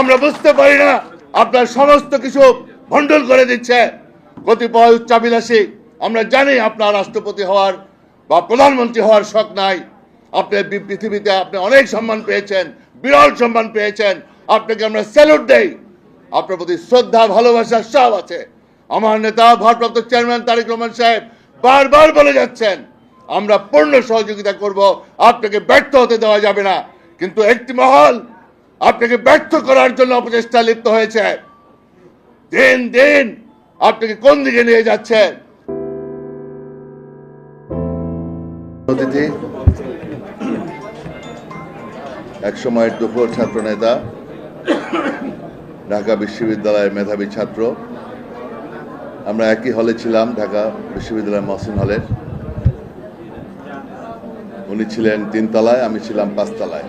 আমরা বুঝতে পারি না। আপনার সমস্ত কিছু ভণ্ডল করে দিচ্ছে। কতিপয় উচ্চাবিলাসী আমরা জানি আপনার রাষ্ট্রপতি হওয়ার বা প্রধানমন্ত্রী হওয়ার শখ নাই। আপনি পৃথিবীতে আপনি অনেক সম্মান পেয়েছেন, বিরল সম্মান পেয়েছেন। আপনাকে আমরা স্যালুট দেই। আপনার প্রতি শ্রদ্ধা, ভালোবাসা সব আছে। আমার নেতা, ভারপ্রাপ্ত চেয়ারম্যান তারেক রহমান সাহেব বারবার বলে যাচ্ছেন, আমরা পূর্ণ সহযোগিতা করব। আপনাকে ব্যর্থ হতে দেওয়া যাবে না। কিন্তু একটি মহল আপনাকে ব্যর্থ করার জন্য অপচেষ্টা লিপ্ত হয়েছে। দিন দিন আপনাকে কোন দিকে নিয়ে যাচ্ছে? এক সময়ের দুপুর ছাত্র নেতা ঢাকা বিশ্ববিদ্যালয়ের মেধাবী ছাত্র। আমরা একই হলে ছিলাম, ঢাকা বিশ্ববিদ্যালয়ের মহসিন হলের। উনি ছিলেন তিনতলায়, আমি ছিলাম পাঁচতলায়।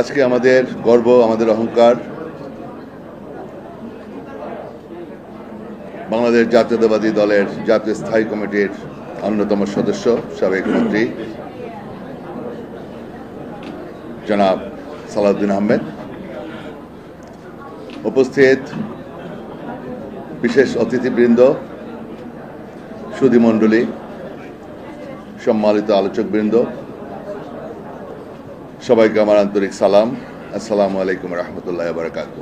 আজকে আমাদের গর্ব, আমাদের অহংকার। বাংলাদেশ জাতীয়তাবাদী দলের জাতীয় স্থায়ী কমিটির অন্যতম সদস্য, সাবেক মন্ত্রী জনাব সালাউদ্দিন আহমেদ। উপস্থিত বিশেষ অতিথিবৃন্দ, সুধীমণ্ডলী, সম্মানিত আলোচকবৃন্দ সবাইকে আমার আন্তরিক সালাম। আসসালামু আলাইকুম রহমতুল্লাহ বারকাত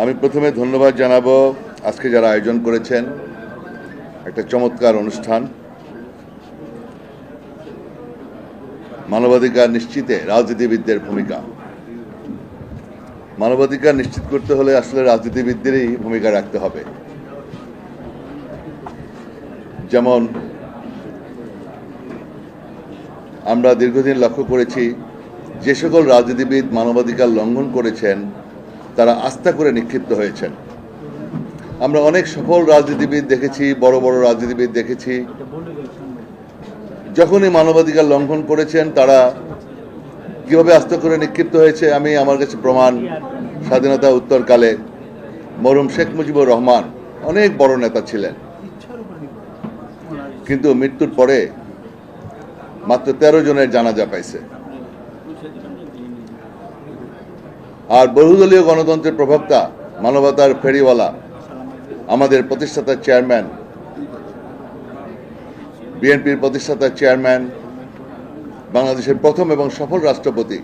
আমি প্রথমে ধন্যবাদ জানাব আজকে যারা আয়োজন করেছেন। একটা চমৎকার অনুষ্ঠান। মানবাধিকার নিশ্চিতে রাজনীতিবিদদের ভূমিকা। মানবাধিকার নিশ্চিত করতে হলে আসলে রাজনীতিবিদদেরই ভূমিকা রাখতে হবে। যেমন আমরা দীর্ঘদিন লক্ষ্য করেছি, যে সকল রাজনীতিবিদ মানবাধিকার লঙ্ঘন করেছেন, তারা আস্থা করে নিক্ষিপ্ত হয়েছেন। আমরা অনেক সফল রাজনীতিবিদ দেখেছি, বড় বড় রাজনীতিবিদ দেখেছি। যখনই মানবাধিকার লঙ্ঘন করেছেন, তারা কীভাবে আস্থা করে নিক্ষিপ্ত হয়েছে, আমি আমার কাছে প্রমাণ, স্বাধীনতা উত্তরকালে মরুম শেখ মুজিবুর রহমান অনেক বড় নেতা ছিলেন। কিন্তু মৃত্যুর পরে মাত্র তেরো জনের জানাজা পাইছে। আর বহুদলীয় গণতন্ত্রের প্রবক্তা মানবতার ফেরিওয়ালা, আমাদের প্রতিষ্ঠাতা চেয়ারম্যান, বিএনপির প্রতিষ্ঠাতা চেয়ারম্যান, বাংলাদেশের প্রথম এবং সফল রাষ্ট্রপতি,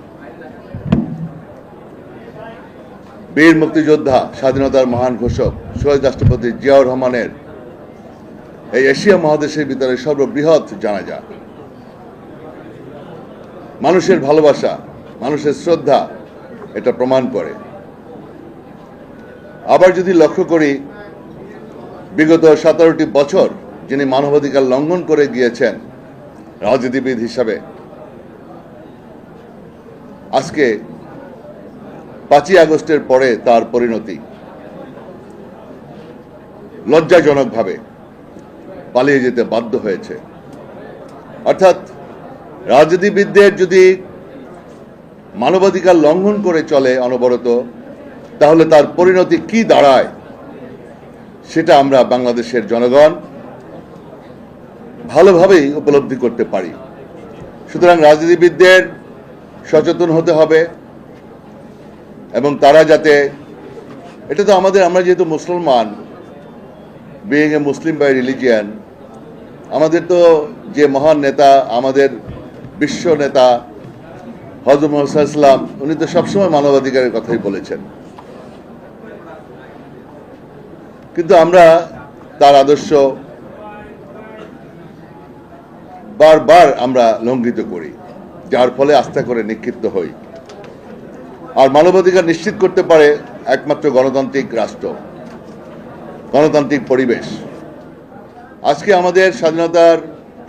বীর মুক্তিযোদ্ধা, স্বাধীনতার মহান ঘোষক, শহীদ রাষ্ট্রপতি জিয়াউর রহমানের এই এশিয়া মহাদেশের ভিতরে সর্ববৃহৎ জানাজা। মানুষের ভালোবাসা, মানুষের শ্রদ্ধা, এটা প্রমাণ করে। আবার যদি লক্ষ্য করি, বিগত সতেরোটি বছর যিনি মানবাধিকার লঙ্ঘন করে গিয়েছেন রাজনীতিবিদ হিসাবে, আজকে পাঁচই আগস্টের পরে তার পরিণতি লজ্জাজনকভাবে পালিয়ে যেতে বাধ্য হয়েছে। অর্থাৎ রাজনীতিবিদদের যদি মানবাধিকার লঙ্ঘন করে চলে অনবরত, তাহলে তার পরিণতি কি দাঁড়ায়, সেটা আমরা বাংলাদেশের জনগণ ভালোভাবেই উপলব্ধি করতে পারি। সুতরাং রাজনীতিবিদদের সচেতন হতে হবে এবং তারা যাতে, এটা তো আমাদের, আমরা যেহেতু মুসলমান being a Muslim by religion আমাদের তো যে মহান নেতা আমাদের বিশ্ব নেতা হজরত মোহাম্মদ ইসলাম উনি তো সবসময় মানবাধিকারের কথাই বলেছেন। কিন্তু আমরা তার আদর্শ বারবার আমরা লঙ্ঘিত করি, যার ফলে আস্থা করে নিক্ষিপ্ত হই। আর মানবাধিকার নিশ্চিত করতে পারে একমাত্র গণতান্ত্রিক রাষ্ট্র, গণতান্ত্রিক পরিবেশ। আজকে আমাদের স্বাধীনতার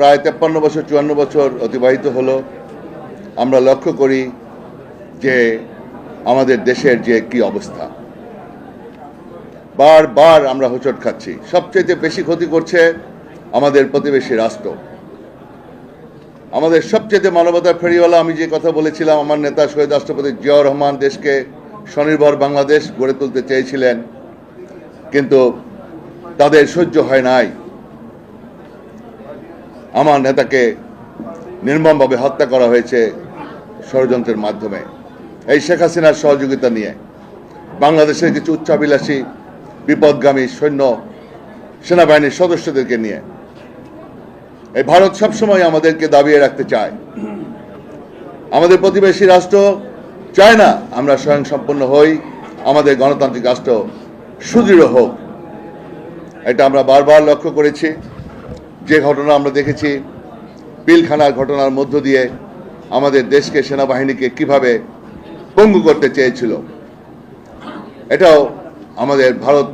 প্রায় তেপ্পান্ন বছর, চুয়ান্ন বছর অতিবাহিত হলো। আমরা লক্ষ্য করি যে আমাদের দেশের যে কি অবস্থা। বারবার আমরা হোঁচট খাচ্ছি। সবচেয়ে বেশি ক্ষতি করছে আমাদের প্রতিবেশী রাষ্ট্র। আমাদের সবচেয়ে মানবতার ফেরিওয়ালা, আমি যে কথা বলেছিলাম, আমার নেতা শহীদ রাষ্ট্রপতি জিয়াউর রহমান দেশকে স্বনির্ভর বাংলাদেশ গড়ে তুলতে চেয়েছিলেন। কিন্তু তাদের সহ্য হয় নাই। আমার নেতাকে নির্মমভাবে হত্যা করা হয়েছে ষড়যন্ত্রের মাধ্যমে। এই শেখ হাসিনার সহযোগিতা নিয়ে বাংলাদেশের কিছু উচ্চাভিলাষী, বিপদগামী সৈন্য, সেনাবাহিনীর সদস্যদেরকে নিয়ে। এই ভারত সবসময় আমাদেরকে দাবিয়ে রাখতে চায়। আমাদের প্রতিবেশী রাষ্ট্র চায় না আমরা স্বয়ং সম্পন্ন হই, আমাদের গণতান্ত্রিক রাষ্ট্র সুদৃঢ় হোক। এটা আমরা বারবার লক্ষ্য করেছি। যে ঘটনা আমরা দেখেছি, পিলখানার ঘটনার মধ্য দিয়ে আমাদের দেশকে, সেনাবাহিনীকে কীভাবে পঙ্গু করতে চেয়েছিল, এটাও আমাদের ভারত,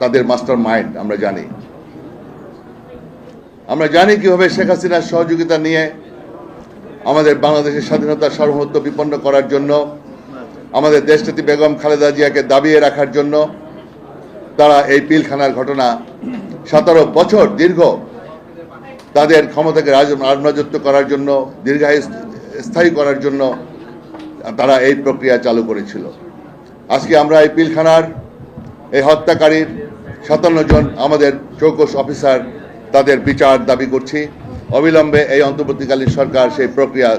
তাদের মাস্টার মাইন্ড, আমরা জানি। আমরা জানি কীভাবে শেখ হাসিনার সহযোগিতা নিয়ে আমাদের বাংলাদেশের স্বাধীনতা সার্বভৌমত্ব বিপন্ন করার জন্য, আমাদের দেশনেত্রী বেগম খালেদা জিয়াকে দাবিয়ে রাখার জন্য তারা এই পিলখানার ঘটনা সতেরো বছর দীর্ঘ তাদের ক্ষমতাকে রাজ- রাজরাজত্ব করার জন্য, দীর্ঘায়ু স্থায়ী করার জন্য তারা এই প্রক্রিয়া চালু করেছিল। আজকে আমরা এই পিলখানার, এই হত্যাকারীর সাতান্ন জন আমাদের চৌকস অফিসার তাদের বিচার দাবি করছি। অবিলম্বে এই অন্তর্বর্তীকালীন সরকার সেই প্রক্রিয়া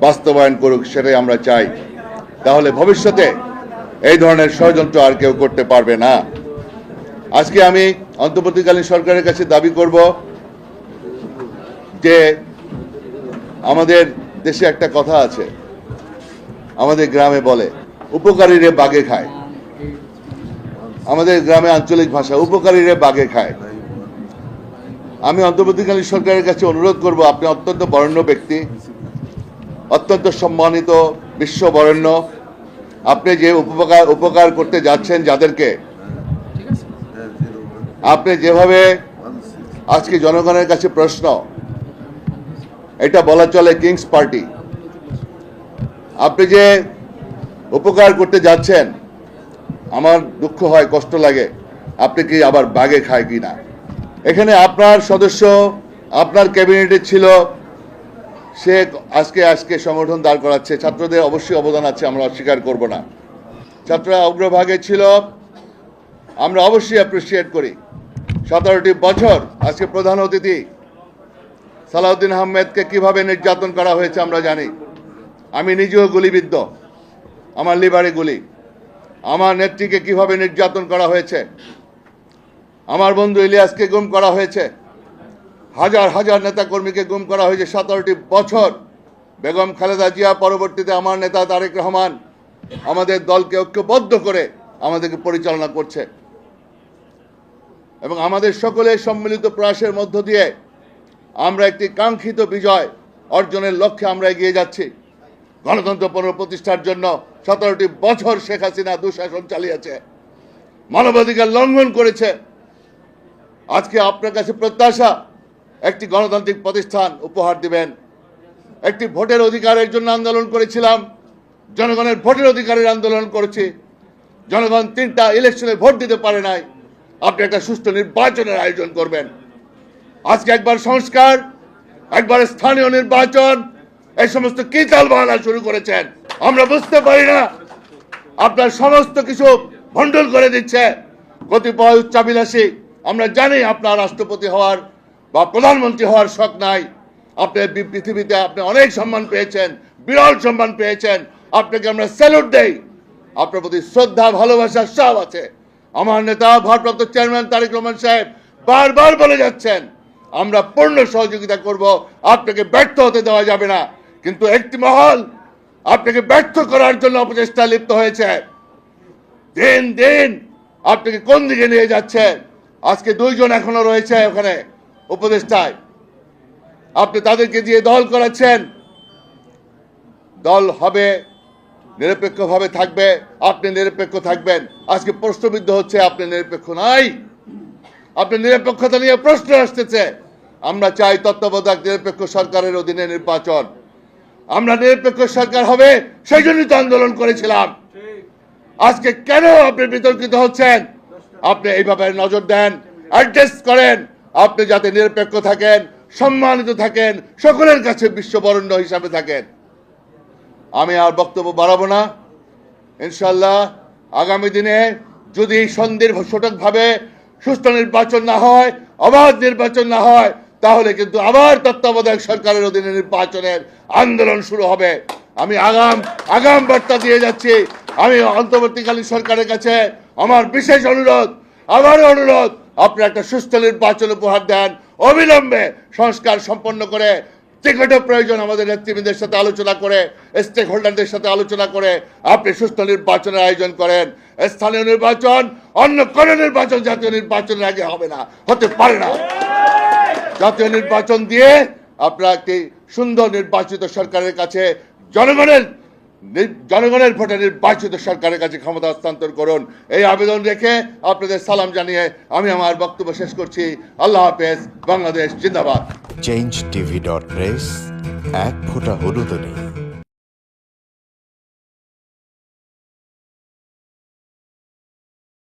বাস্তবায়ন করুক সেটাই আমরা চাই। তাহলে ভবিষ্যতে এই ধরনের ষড়যন্ত্র আর কেউ করতে পারবে না। আজকে আমি অন্তর্বর্তীকালীন সরকারের কাছে দাবি করব যে আমাদের দেশে একটা কথা আছে, আমাদের গ্রামে বলে, উপকারীরে বাগে খায়। আমাদের গ্রামে আঞ্চলিক ভাষা উপকারীরে বাগে খায়। আমি অন্তর্বর্তীকালীন সরকারের কাছে অনুরোধ করব, আপনি অত্যন্ত বরেণ্য ব্যক্তি, অত্যন্ত সম্মানিত বিশ্ব বরেণ্য আপনি যে উপকার উপকার করতে যাচ্ছেন যাদেরকে, আপনি যেভাবে আজকে জনগণের কাছে প্রশ্ন এটা বলা চলে কিংস পার্টি। আপনি যে উপকার করতে যাচ্ছেন, আমার দুঃখ হয়, কষ্ট লাগে, আপনি কি আবার বাগে খায় কি না? এখানে আপনার সদস্য, আপনার ক্যাবিনেটে ছিল, সে আজকে আজকে সংগঠন দাঁড় করাচ্ছে, ছাত্রদের অবশ্যই অবদান আছে, আমরা অস্বীকার করব না। ছাত্ররা অগ্রভাগে ছিল, আমরা অবশ্যই অ্যাপ্রিসিয়েট করি। সতেরোটি বছর আজকে প্রধান অতিথি সালাউদ্দিন আহমেদকে কীভাবে নির্যাতন করা হয়েছে আমরা জানি। আমি নিজেও গুলিবিদ্ধ। আমার লিভারে গুলি। আমার নেত্রীকে কীভাবে নির্যাতন করা হয়েছে? আমার বন্ধু ইলিয়াসকে গুম করা হয়েছে। হাজার হাজার নেতাকর্মীকে গুম করা হয়েছে সতেরোটি বছর। বেগম খালেদা জিয়া পরবর্তীতে আমার নেতা তারেক রহমান আমাদের দলকে ঐক্যবদ্ধ করে আমাদেরকে পরিচালনা করছে। এবং আমাদের সকলের সম্মিলিত প্রয়াসের মধ্য দিয়ে আমরা একটি কাঙ্ক্ষিত বিজয় অর্জনের লক্ষ্যে আমরা এগিয়ে যাচ্ছি। গণতন্ত্র পুনঃপ্রতিষ্ঠার জন্য সতেরোটি বছর শেখ হাসিনা দুঃশাসন চালিয়েছে, মানবাধিকার লঙ্ঘন করেছে। আজকে আপনার কাছে প্রত্যাশা, একটি গণতান্ত্রিক প্রতিষ্ঠান উপহার দিবেন। একটি ভোটের অধিকারের জন্য আন্দোলন করেছিলাম, জনগণের ভোটের অধিকারের আন্দোলন করেছি। জনগণ তিনটা ইলেকশনে ভোট দিতে পারে নাই। আপনি একটা সুষ্ঠু নির্বাচনের আয়োজন করবেন। আজকে একবার সংস্কার, একবার স্থানীয় নির্বাচন, এই সমস্ত কি চাল বাহানা শুরু করেছেন? আমরা বুঝতে পারি না। আপনার সমস্ত কিছু ভণ্ডল করে দিচ্ছে। কতিপয় উচ্চাবিলাসী আমরা জানি আপনার রাষ্ট্রপতি হওয়ার বা প্রধানমন্ত্রী হওয়ার শখ নাই। আপনি পৃথিবীতে আপনি অনেক সম্মান পেয়েছেন, বিরল সম্মান পেয়েছেন। আপনাকে আমরা স্যালুট দেই। আপনার প্রতি শ্রদ্ধা, ভালোবাসা সব আছে। আমার নেতা, ভারপ্রাপ্ত চেয়ারম্যান তারেক রহমান সাহেব বারবার বলে যাচ্ছেন আমরা পূর্ণ সহযোগিতা করব, আপনাকে ব্যর্থ হতে দেওয়া যাবে না। কিন্তু একটি মহল আপনাকে ব্যর্থ করার জন্য অপচেষ্টা লিপ্ত হয়েছে। দিন দিন আপনাকে কোন দিকে নিয়ে যাচ্ছে? আজকে দুইজন এখনও রয়েছে ওখানে উপদেষ্টায়। আপনি তাদেরকে দিয়ে দল করাচ্ছেন। দল হবে, নিরপেক্ষভাবে থাকবে, আপনি নিরপেক্ষ থাকবেন। আজকে প্রশ্নবিদ্ধ হচ্ছে, আপনি নিরপেক্ষ নাই। আপনি নিরপেক্ষতা নিয়ে প্রশ্ন আসতেছে। আমরা চাই তত্ত্বাবধায়ক নিরপেক্ষ সরকারের অধীনে নির্বাচন। আমরা নিরপেক্ষ সরকার হবে, সেই জন্যই তো আন্দোলন করেছিলাম। আজকে কেন আপনি বিতর্কিত হচ্ছেন? আপনি এইভাবে নজর দেন অ্যাডজাস্ট করেন। আপনি যাতে নিরপেক্ষ থাকেন, সম্মানিত থাকেন, সকলের কাছে বিশ্ববরণ্য হিসাবে থাকেন। আমি আর বক্তব্য বাড়াবো না। ইনশাল্লাহ আগামী দিনে যদি সন্ধির সঠিকভাবে সুষ্ঠু নির্বাচন না হয়, অবাধ নির্বাচন না হয়, তাহলে কিন্তু আবার তত্ত্বাবধায়ক সরকারের অধীনে নির্বাচনের আন্দোলন শুরু হবে। আমি আগাম আগাম বার্তা দিয়ে যাচ্ছি, আমি অন্তর্বর্তীকালীন সরকারের কাছে আমার বিশেষ অনুরোধ, আবারও অনুরোধ আপনি একটা সুস্থ নির্বাচন উপহার দেন, অবিলম্বে সংস্কার সম্পন্ন করে টিকিটও প্রয়োজন আমাদের নেতৃবৃন্দের সাথে আলোচনা করে স্টেক হোল্ডারদের সাথে আলোচনা করে, আপনি সুস্থ নির্বাচনের আয়োজন করেন। স্থানীয় নির্বাচন, অন্য কোনো নির্বাচন জাতীয় নির্বাচনের আগে হবে না, হতে পারে না। জাতীয় নির্বাচন দিয়ে আপনারা একটি সুন্দর নির্বাচিত সরকারের কাছে জনগণের জনগণের ভোটে নির্বাচিত সরকারের কাছে ক্ষমতা হস্তান্তর করুন। এই আবেদন রেখে আপনাদের সালাম জানিয়ে আমি আমার বক্তব্য শেষ করছি। আল্লাহ হাফেজ, বাংলাদেশ জিন্দাবাদ। চেঞ্জ টিভি ডট প্রেস এক ফোঁটা হলুদ নেই